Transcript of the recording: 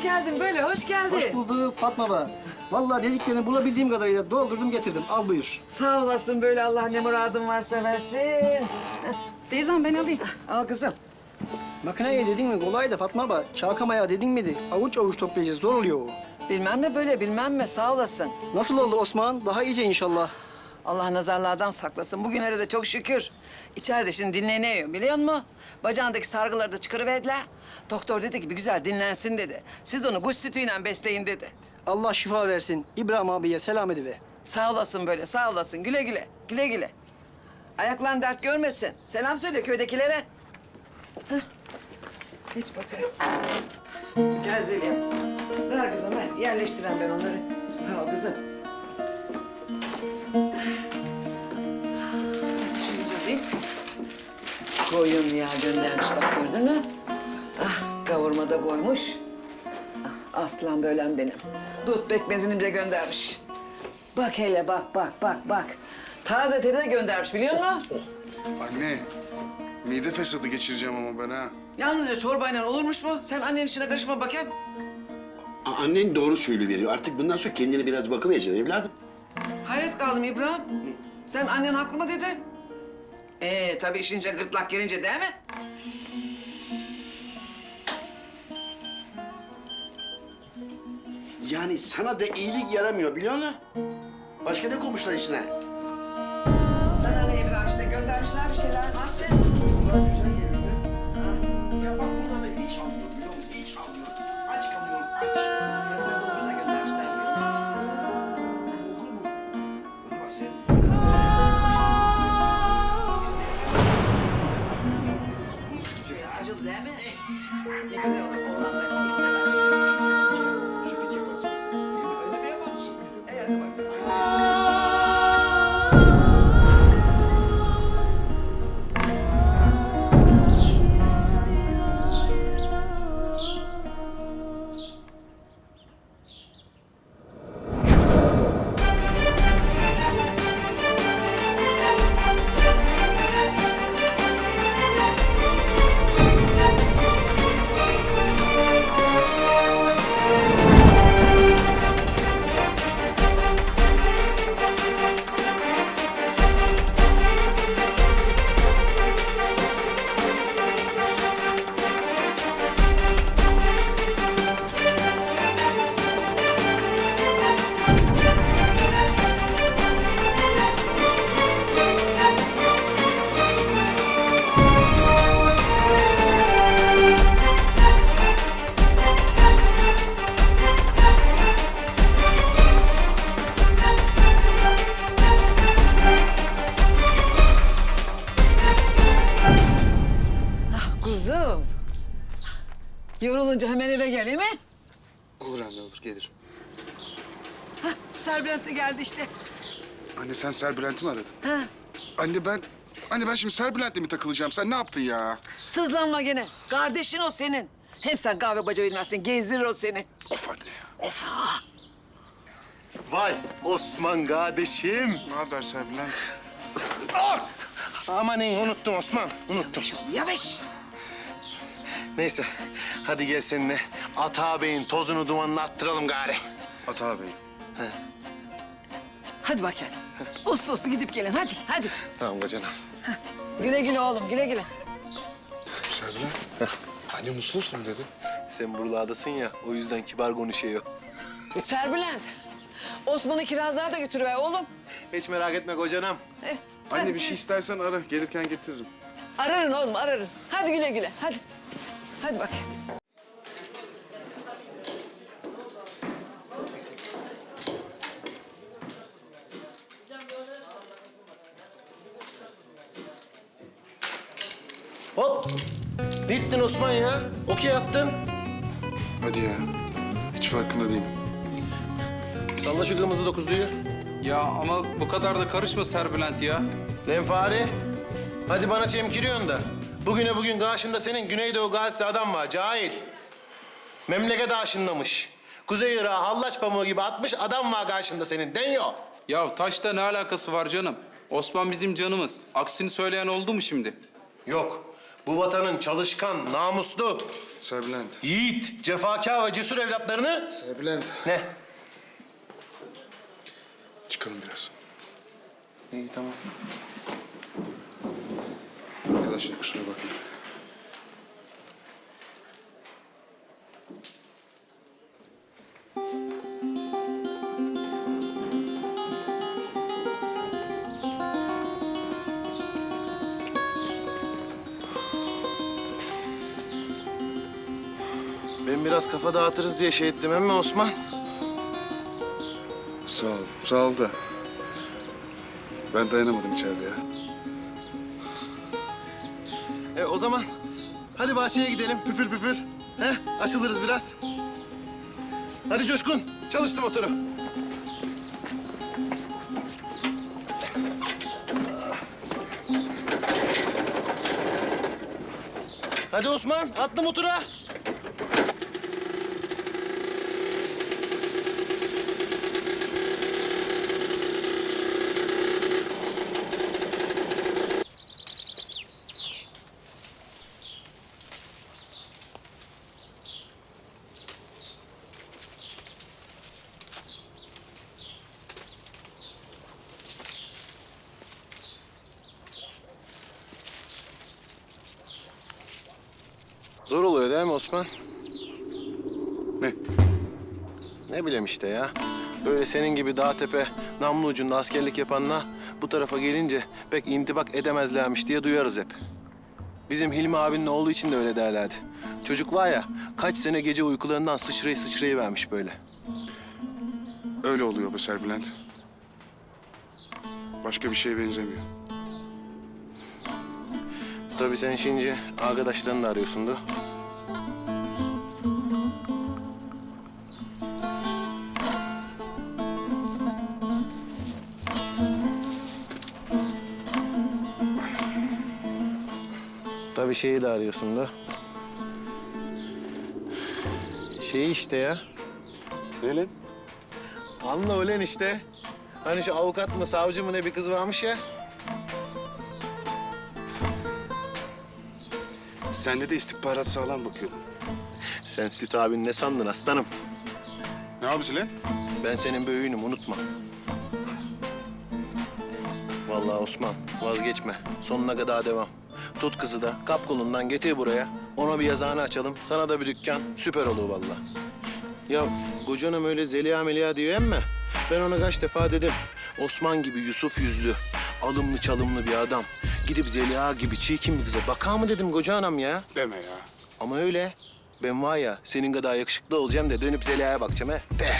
hoş geldin böyle, hoş geldin. Hoş bulduk Fatma Baba. Vallahi dediklerini bulabildiğim kadarıyla doldurdum getirdim. Al buyur. Sağ olasın böyle Allah ne muradın varsa versin. Teyzem ben alayım. Al kızım. Makineye dedin mi kolay da Fatma Baba. Çalkamaya dedin miydi? Avuç avuç toplayacağız. Zor oluyor o. Bilmem mi böyle bilmem mi sağ olasın. Nasıl oldu Osman? Daha iyice inşallah. Allah nazarlardan saklasın. Bugünlere de çok şükür. İçeride şimdi dinleniyor biliyor musun? Bacağındaki sargıları da çıkarıverdiler. Doktor dedi ki bir güzel dinlensin dedi. Siz onu kuş sütüyle besleyin dedi. Allah şifa versin. İbrahim abiye selam ediver. Sağ olasın böyle sağ olasın. Güle güle. Güle güle. Ayaklan dert görmesin. Selam söyle köydekilere. Hah. Geç bakayım. Gel Zeliha. Ver kızım ver. Yerleştiren ben onları. Sağ ol kızım. Koyun ya göndermiş bak gördün mü? Ah kavurma da koymuş. Ah, aslan bölen benim. Dut pekmezini de göndermiş. Bak hele bak bak bak bak. Taze teri de göndermiş biliyor musun? Anne, mide fesadı geçireceğim ama ben ha. Yalnızca çorbayla olurmuş mu? Sen annenin işine karışma bakayım. A- Annen doğru söylüveriyor. Artık bundan sonra kendine biraz bakıvereceksin evladım. Hayret kaldım İbrahim. Sen annen haklı mı dedin? Ee tabii işin içine gırtlak girince değil mi? Yani sana da iyilik yaramıyor biliyor musun? Başka ne koymuşlar içine? Yorulunca hemen eve gel, mi? Olur anne olur gelirim. Hah, Serbülent de geldi işte. Anne sen Serbülent'i mi aradın? Ha, Anne ben... Anne ben şimdi Serbülent'le mi takılacağım? Sen ne yaptın ya? sızlanma gene. Kardeşin o senin. Hem sen kahve baca bilmezsin, gezdirir o seni. Of anne ya, of. Vay Osman kardeşim. Ne haber Serbülent? Amanın unuttum Osman, unuttum. Yavaş. Neyse, hadi gel seninle Ata Bey'in tozunu dumanını attıralım gari. Ata Bey. Hadi bakayım. Uslu uslu gidip gelin, hadi, hadi. Tamam kocanım. Güle güle oğlum, güle güle. Serbülent. Anne muslu uslu mu dedi? Sen buralardasın ya, o yüzden kibar konuşuyor. Serbülent, Osman'ı kirazlığa da götürüver oğlum. Hiç merak etme kocanım. Eh, Anne hadi. bir şey istersen ara. Gelirken getiririm. Ararın oğlum, ararın. Hadi güle güle, hadi. Hadi bak. Hop! Ne ettin Osman ya? Okey attın. Hadi ya. Hiç farkında değilim. Salla şu kırmızı dokuzluyu. Ya ama bu kadar da karışma Serbülent ya. Lan fare. Hadi bana çemkiriyorsun da. Bugüne bugün karşında senin Güneydoğu gazisi adam var, cahil. Memleket aşınlamış. Kuzey Irak'a hallaç pamuğu gibi atmış adam var karşında senin, deniyor. Ya taşla ne alakası var canım? Osman bizim canımız. Aksini söyleyen oldu mu şimdi? Yok. Bu vatanın çalışkan, namuslu, Serbülent. Yiğit, cefakar ve cesur evlatlarını... Serbülent. Ne? Çıkalım biraz. İyi tamam. Arkadaşlar kusura bakmayın. Ben biraz kafa dağıtırız diye şey ettim emmi Osman. Sağ ol. Sağ ol da. Ben dayanamadım içeride ya. E o zaman hadi bahçeye gidelim püfür püfür. He? Aşılırız biraz. Hadi Coşkun çalıştı motoru. Hadi Osman atla motora. Değil mi Osman? Ne? Ne bileyim işte ya. Böyle senin gibi dağ tepe, namlu ucunda askerlik yapanla bu tarafa gelince pek intibak edemezlermiş diye duyarız hep. Bizim Hilmi abinin oğlu için de öyle derlerdi. Çocuk var ya, kaç sene gece uykularından sıçrayı sıçrayı vermiş böyle. Öyle oluyor bu Serbülent. Başka bir şeye benzemiyor. Tabii sen şimdi arkadaşlarını da arıyorsundur. Tabii şeyi de arıyorsundur. Şeyi işte ya. Ne lan? Anla ölen işte. Hani şu avukat mı, savcı mı ne bir kız varmış ya. Sende de istihbarat sağlam bakıyordun. Sen Süt abin ne sandın aslanım? Ne yapıyorsun lan? Ben senin büyüğünüm unutma. Vallahi Osman vazgeçme. Sonuna kadar devam. Tut kızı da kap kolundan getir buraya. Ona bir yazıhane açalım. Sana da bir dükkan. Süper olur vallahi. Ya kocanım öyle Zeliha Melia diyor emme. Ben ona kaç defa dedim. Osman gibi Yusuf yüzlü, alımlı çalımlı bir adam. Gidip Zeliha gibi çirkin bir kıza bakar mı dedim koca anam ya. Deme ya. Ama öyle. Ben var ya senin kadar yakışıklı olacağım da dönüp Zeliha'ya bakacağım he. Be.